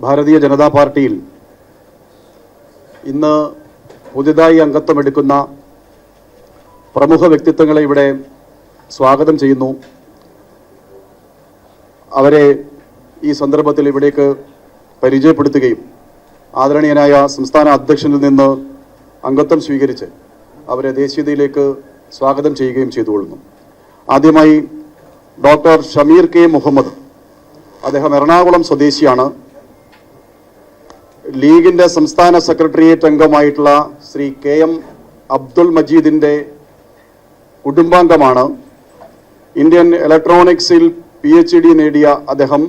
ഭാരതീയ ജനതാ പാർട്ടിയിൽ ഇന്ന് പുതിയതായി അംഗത്വമെടുക്കുന്ന പ്രമുഖ വ്യക്തിത്വങ്ങളെ ഇവിടെ സ്വാഗതം ചെയ്യുന്നു. അവരെ ഈ സന്ദർഭത്തിൽ ഇവിടേക്ക് പരിചയപ്പെടുത്തുകയും ആദരണീയനായ സംസ്ഥാന അധ്യക്ഷനിൽ നിന്ന് അംഗത്വം സ്വീകരിച്ച് അവരെ ദേശീയതയിലേക്ക് സ്വാഗതം ചെയ്യുകയും ചെയ്തുകൊള്ളുന്നു. ആദ്യമായി ഡോക്ടർ ഷമീർ കെ മുഹമ്മദ്. അദ്ദേഹം എറണാകുളം സ്വദേശിയാണ്. ലീഗിന്റെ സംസ്ഥാന സെക്രട്ടേറിയറ്റ് അംഗമായിട്ടുള്ള ശ്രീ കെ എം അബ്ദുൾ മജീദിന്റെ കുടുംബാംഗമാണ്. ഇന്ത്യൻ ഇലക്ട്രോണിക്സിൽ പി എച്ച് ഡി നേടിയ അദ്ദേഹം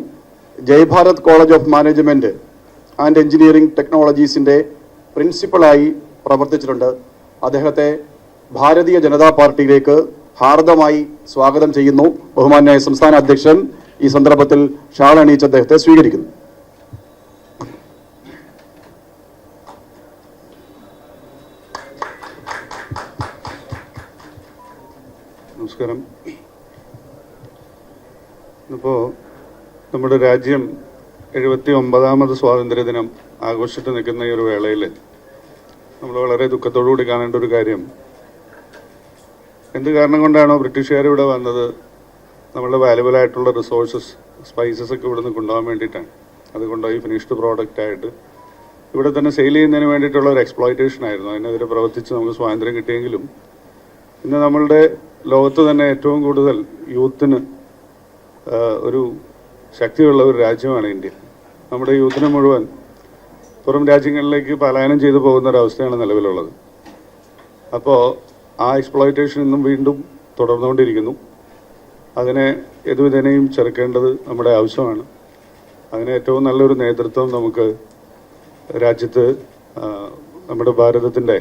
Jai Bharat college of management and engineering ടെക്നോളജീസിന്റെ പ്രിൻസിപ്പളായി പ്രവർത്തിച്ചിട്ടുണ്ട്. അദ്ദേഹത്തെ ഭാരതീയ ജനതാ പാർട്ടിയിലേക്ക് ഹാർദമായി സ്വാഗതം ചെയ്യുന്നു. ബഹുമാന്യായ സംസ്ഥാന അധ്യക്ഷൻ ഈ സന്ദർഭത്തിൽ ഷാൾ അണിയിച്ച് അദ്ദേഹത്തെ സ്വീകരിക്കുന്നു. നമസ്കാരം. ഇപ്പോൾ നമ്മുടെ രാജ്യം എഴുപത്തി ഒമ്പതാമത് സ്വാതന്ത്ര്യ ദിനം ആഘോഷിച്ചു നിൽക്കുന്ന ഈ ഒരു വേളയിൽ നമ്മൾ വളരെ ദുഃഖത്തോടുകൂടി കാണേണ്ട ഒരു കാര്യം. എന്ത് കാരണം കൊണ്ടാണോ ബ്രിട്ടീഷുകാർ ഇവിടെ വന്നത്? നമ്മളുടെ വാല്യുബിൾ ആയിട്ടുള്ള റിസോഴ്സസ് സ്പൈസസ് ഒക്കെ ഇവിടുന്ന് കൊണ്ടുപോകാൻ വേണ്ടിയിട്ടാണ്. അത് കൊണ്ടുപോയി ഫിനിഷ്ഡ് പ്രോഡക്റ്റ് ആയിട്ട്. ഇവിടെ തന്നെ സെയിൽ ചെയ്യുന്നതിന് വേണ്ടിയിട്ടുള്ള ഒരു എക്സ്പ്ലോയിറ്റേഷൻ ആയിരുന്നു. അതിനെതിരെ പ്രവർത്തിച്ച് നമുക്ക് സ്വാതന്ത്ര്യം കിട്ടിയെങ്കിലും ഇന്ന് നമ്മളുടെ ലോകത്ത് തന്നെ ഏറ്റവും കൂടുതൽ യൂത്തിന് ഒരു ശക്തിയുള്ള ഒരു രാജ്യമാണ് ഇന്ത്യ. നമ്മുടെ യൂത്തിനെ മുഴുവൻ പുറം രാജ്യങ്ങളിലേക്ക് പലായനം ചെയ്തു പോകുന്ന ഒരവസ്ഥയാണ് നിലവിലുള്ളത്. അപ്പോൾ ആ എക്സ്പ്ലോയിറ്റേഷൻ ഇന്നും വീണ്ടും തുടർന്നുകൊണ്ടിരിക്കുന്നു. അതിനെ ഏതുവിധേനയും ചെറുക്കേണ്ടത് നമ്മുടെ ആവശ്യമാണ്. അതിന് ഏറ്റവും നല്ലൊരു നേതൃത്വം നമുക്ക് രാജ്യത്ത് നമ്മുടെ ഭാരതത്തിന്റെ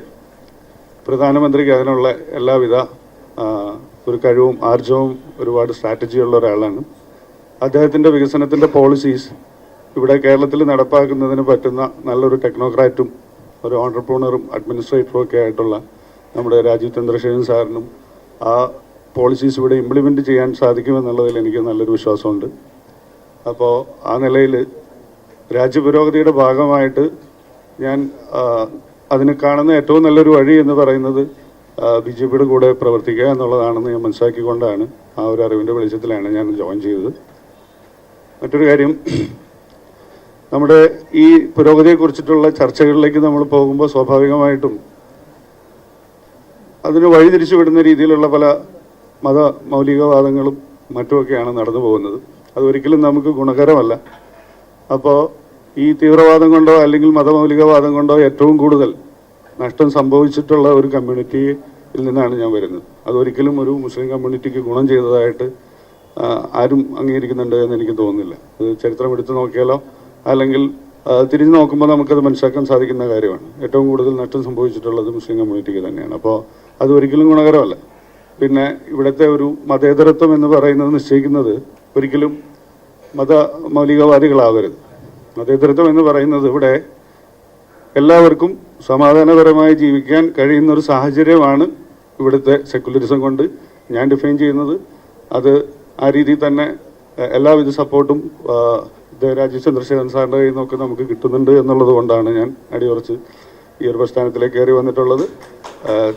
പ്രധാനമന്ത്രിക്ക് അതിനുള്ള എല്ലാവിധ ഒരു കഴിവും ആർജവും ഒരുപാട് സ്ട്രാറ്റജിയുള്ള ഒരാളാണ്. അദ്ദേഹത്തിന്റെ വികസനത്തിന്റെ പോളിസീസ് ഇവിടെ കേരളത്തിൽ നടപ്പാക്കുന്നതിന് പറ്റുന്ന നല്ലൊരു ടെക്നോക്രാറ്റും ഒരു ഓണ്ടർപ്രണറും അഡ്മിനിസ്ട്രേറ്ററും ഒക്കെ ആയിട്ടുള്ള നമ്മുടെ രാജീവ് ചന്ദ്രശേഖരൻ സാറിനും ആ പോളിസീസ് ഇവിടെ ഇംപ്ലിമെന്റ് ചെയ്യാൻ സാധിക്കുമെന്നുള്ളതിൽ എനിക്ക് നല്ലൊരു വിശ്വാസമുണ്ട്. അപ്പോൾ ആ നിലയിൽ രാജ്യപുരോഗതിയുടെ ഭാഗമായിട്ട് ഞാൻ അതിന് കാണുന്ന ഏറ്റവും നല്ലൊരു വഴി എന്ന് പറയുന്നത് ബി ജെ പിയുടെ കൂടെ പ്രവർത്തിക്കുക എന്നുള്ളതാണെന്ന് ഞാൻ മനസ്സിലാക്കിക്കൊണ്ടാണ് ആ ഒരു അറിവിന്റെ വെളിച്ചത്തിലാണ് ഞാൻ ജോയിൻ ചെയ്തത്. മറ്റൊരു കാര്യം നമ്മുടെ ഈ പുരോഗതിയെക്കുറിച്ചിട്ടുള്ള ചർച്ചകളിലേക്ക് നമ്മൾ പോകുമ്പോൾ സ്വാഭാവികമായിട്ടും അതിന് വഴിതിരിച്ചു വിടുന്ന രീതിയിലുള്ള പല മത മൗലികവാദങ്ങളും മറ്റുമൊക്കെയാണ് നടന്നു പോകുന്നത്. അതൊരിക്കലും നമുക്ക് ഗുണകരമല്ല. അപ്പോൾ ഈ തീവ്രവാദം കൊണ്ടോ അല്ലെങ്കിൽ മതമൗലികവാദം കൊണ്ടോ ഏറ്റവും കൂടുതൽ നഷ്ടം സംഭവിച്ചിട്ടുള്ള ഒരു കമ്മ്യൂണിറ്റിയിൽ നിന്നാണ് ഞാൻ വരുന്നത്. അതൊരിക്കലും ഒരു മുസ്ലിം കമ്മ്യൂണിറ്റിക്ക് ഗുണം ചെയ്തതായിട്ട് ആരും അംഗീകരിക്കുന്നുണ്ട് എന്ന് എനിക്ക് തോന്നുന്നില്ല. അത് ചരിത്രം എടുത്തു നോക്കിയാലോ? അല്ലെങ്കിൽ തിരിഞ്ഞു നോക്കുമ്പോൾ നമുക്കത് മനസ്സിലാക്കാൻ സാധിക്കുന്ന കാര്യമാണ്. ഏറ്റവും കൂടുതൽ നഷ്ടം സംഭവിച്ചിട്ടുള്ളത് മുസ്ലിം കമ്മ്യൂണിറ്റിക്ക് തന്നെയാണ്. അപ്പോൾ അത് ഒരിക്കലും ഗുണകരമല്ല. പിന്നെ ഇവിടുത്തെ ഒരു മതേതരത്വം എന്ന് പറയുന്നത് നിശ്ചയിക്കുന്നത് ഒരിക്കലും മത മൗലികവാദികളാവരുത്. മതേതരത്വം എന്ന് പറയുന്നത് ഇവിടെ എല്ലാവർക്കും സമാധാനപരമായി ജീവിക്കാൻ കഴിയുന്ന ഒരു സാഹചര്യമാണ് ഇവിടുത്തെ സെക്കുലറിസം കൊണ്ട് ഞാൻ ഡിഫൈൻ ചെയ്യുന്നത്. അത് ആ രീതിയിൽ തന്നെ എല്ലാവിധ സപ്പോർട്ടും രാജീവ് ചന്ദ്രശേഖരൻ സാറിന്റെ കയ്യിൽ നിന്നൊക്കെ നമുക്ക് കിട്ടുന്നുണ്ട് എന്നുള്ളത് കൊണ്ടാണ് ഞാൻ അടിയുറച്ച് ഈ ഒരു പ്രസ്ഥാനത്തിലേക്ക് കയറി വന്നിട്ടുള്ളത്.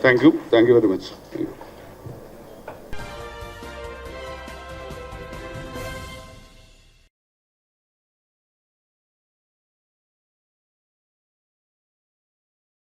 Thank you. Thank you very much.